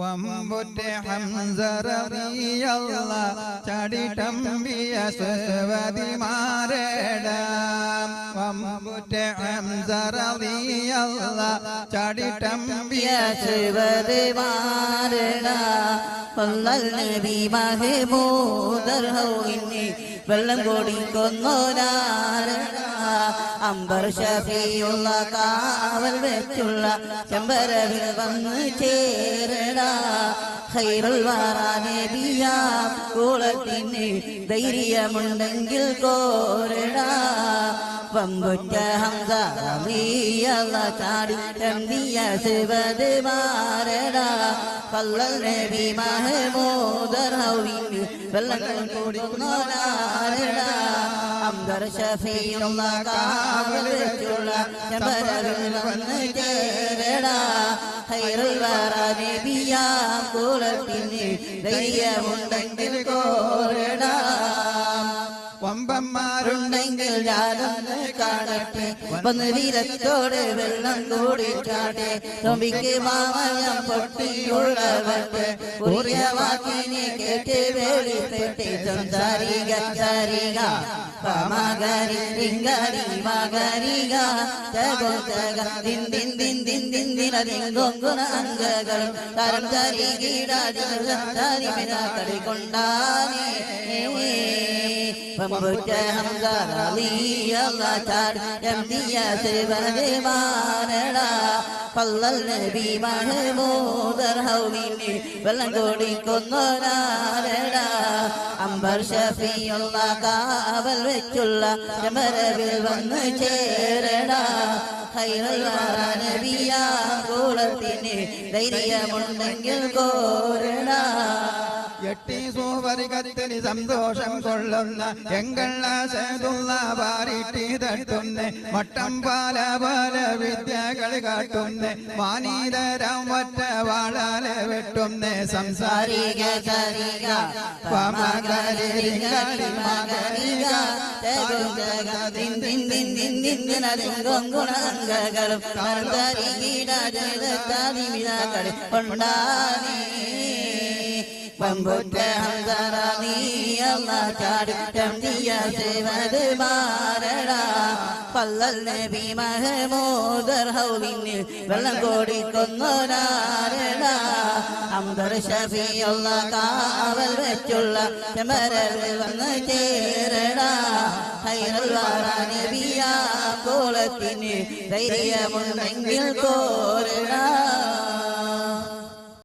വമ്പുറ്റ ഹംസറിയല്ല ചടിട്ടമ്പിയ സവതിമാരേടാം. വമ്പുറ്റ ഹംസറിയല്ല ചടിട്ടമ്പിയ നബി മഹമൂദർ ഹൗലിനെ വെള്ളം കൊടിക്കൊന്നോരാരണ അമ്പർ ഷഫിയുള്ള കാവൽ വെച്ചുള്ള ചെമ്പരവിൽ വന്ന് ചേരടാ. ഖൈറുൽ കൂളത്തിന് ധൈര്യമുണ്ടെങ്കിൽ കോരടാ. പമ്പുറ്റ ഹംസ ചാടി ചന്ദിയ ശിവത് മാരട. കള്ളൽ നബി മഹമൂദർ ഹൗലിന് വെള്ളം കൊടുക്കുന്നോരാരട അംദർ ഷഫിയുള്ള കാവൽ വെച്ചുള്ള ധൈര്യമുണ്ടെങ്കിൽ കോരടാ. വമ്പന്മാരുണ്ടെങ്കിൽ ഉണ്ടെങ്കിൽ ഞാനൊന്ന് കാണട്ടെ. വന്ന് വീരത്തോടെ വെള്ളം കൂടിച്ചാട്ടെ തൊമ്പിക്ക് മാമയം പൊട്ടിയുള്ളവട്ടെ ഉറിയ വാക്കിനെ കേട്ട് വേളിപ്പെട്ട്. സംസാരിക സാരിക പമകരി ലിംഗരി മകരിക. തകോ തക. ദിൻ ദിൻ ദിൻ ദിൻ ദിൻ ദിന ദിങ്കൊങ്കുന അംഗകളും തരം തരി കീടാതി തരി പിന്നാക്കളി കൊണ്ടാനേ. പമ്പുറ്റ ഹംസറിയല്ല ചാടി എംദിയ ശിവദേവാനട പല്ലൽ നബി മഹമൂദർ ഹൗലിന് വെള്ളം കോടിക്കൊന്നോരാരട അമ്പർ ഷഫിയുള്ള കാവൽ വെച്ചുള്ള ചെമരവിൽ വന്ന് ചേരട. നബിയ കൂളത്തിന് ധൈര്യമുണ്ടെങ്കിൽ കോരണ എട്ടി സൂപരികത്തിന് സന്തോഷം കൊള്ളുന്ന എങ്കളാശതുള്ള പാരിട്ടി തട്ടുന്ന മട്ടം പാല പല വിദ്യകൾ കാട്ടുന്ന മാനീതരം ഒറ്റ വാളാല വെട്ടുന്ന സംസാരിക സാരിക സരിക പമ്പുറ്റ ഹംസറാണിയല്ല ചാടി ചന്ദിയ സേവത് മാരട പല്ലൽ നബി മഹമൂദർ ഹൗലിന് വെള്ളം കോടിക്കൊന്നോരാരട അംദർ ഷഫിയുള്ള കാവൽ വെച്ചുള്ള ചെമരവിൽ വന്ന് ചേരട. ഹൈറൽ വാറ നബിയ കോളത്തിന് ധൈര്യമുണ്ടെങ്കിൽ കോരട.